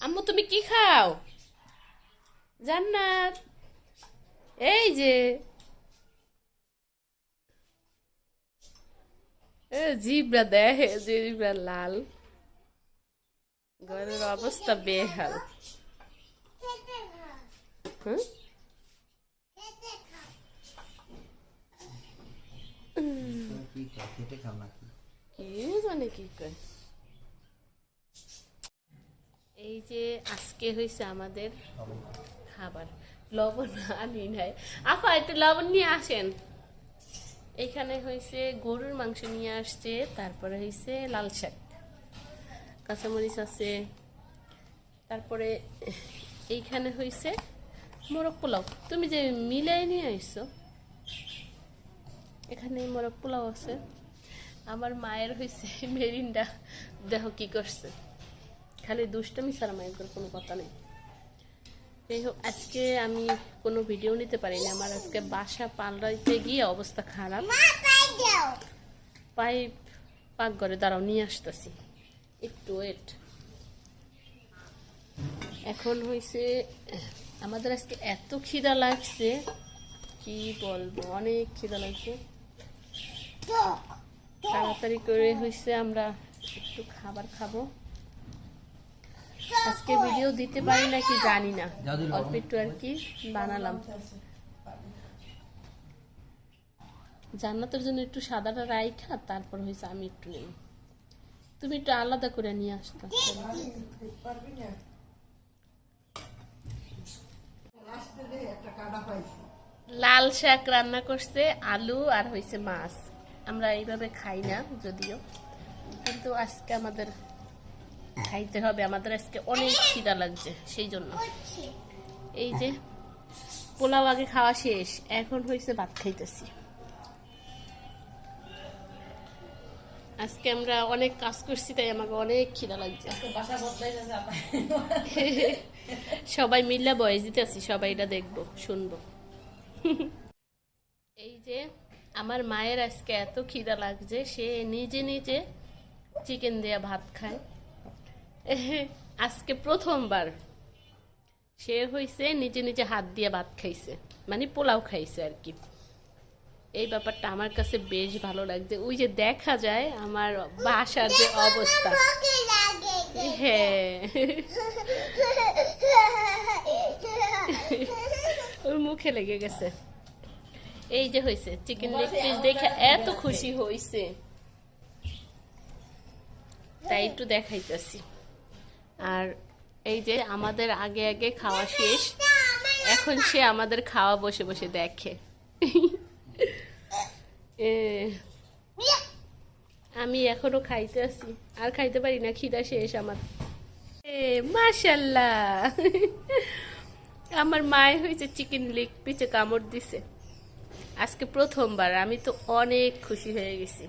আম্মু তুমি কি খাও? জান্নাত। এই যে। জিবরা দেখে জিবরা লাল। ঘরের অবস্থা বেহাল। হুম? কি জানে কি কয় এই যে আজকে হয়েছে আমাদের খাবার। লবণ আনি নাই। আপা, একটু লবণ নিয়ে আসেন। এখানে হয়েছে গরুর মাংস নিয়ে আসছে, তারপরে হয়েছে লাল শাক। কাঁচামরিচ আছে। তারপরে এইখানে হয়েছে মোরগ পোলাও। তুমি যে মিলাই নিয়ে আসছো এখানে মোরগ পোলাও আছে। আমার মায়ের হয়েছে মেরিন্ডা। দেহ কি করছে। খালি দুষ্টমি ছাড়া মায়ের করে কোনো কথা নেই। যাই হোক আজকে আমি কোনো ভিডিও নিতে পারিনি। আমার আজকে বাসা পাল্টাইতে গিয়ে অবস্থা খারাপ। পাইপ পাকঘরে দাঁড়াও নিয়ে আসতেছি। একটু ওয়েট এখন হয়েছে আমাদের আজকে এত খিদা লাগছে কি বলব অনেক খিদা লাগছে। তাড়াতাড়ি করে হয়েছে আমরা একটু খাবার খাব। আজকে ভিডিও দিতে পারি নাকি জানি না। অল্প একটু আর কি বানালাম। জান্নাতের জন্য একটু সাদাটা রাইখা তারপর হয়েছে আমি একটু নেই। তুমি একটু আলাদা করে নিয়ে আসতে। লাল শাক রান্না করছে আলু আর হয়েছে মাছ। আমরা এইভাবে খাই না যদিও। কিন্তু আজকে আমাদের খাইতে হবে। আমাদের আজকে অনেক খিদা লাগছে সেই জন্য। এই যে পোলাও আগে খাওয়া শেষ এখন হয়েছে ভাত খাইতেছি। আজকে আমরা অনেক কাজ করছি তাই আমাকে অনেক খিদা লাগছে। সবাই মিল্লা বয়স দিতে আছি সবাই এটা দেখব শুনব। এই যে আমার মায়ের আজকে এত খিদা লাগছে সে নিজে নিজে চিকেন দেয়া ভাত খায়। আজকে প্রথমবার। সে হইছে নিজে নিজে হাত দিয়ে ভাত খাইছে। মানে পোলাও খাইছে আর কি। এই ব্যাপারটা আমার কাছে বেশ ভালো লাগছে। ওই যে দেখা যায় আমার বাসার যে অবস্থা। হ্যাঁ। ওর মুখে লেগে গেছে। এই যে হয়েছে চিকেন লেগ পিস দেখে এত খুশি হইছে। তাই একটু দেখাইতেছি। এই যে আমাদের আগে আগে খাওয়া শেষ। এখন সে আমাদের খাওয়া বসে বসে দেখে। আমি এখনও খাইতে আছি আর খাইতে পারি না, খিদা শেষ আমার। মাশাল্লাহ। আমার মায়ে হয়েছে চিকেন লেগ পিছে কামড় দিছে। আজকে প্রথমবার, আমি তো অনেক খুশি হয়ে গেছি।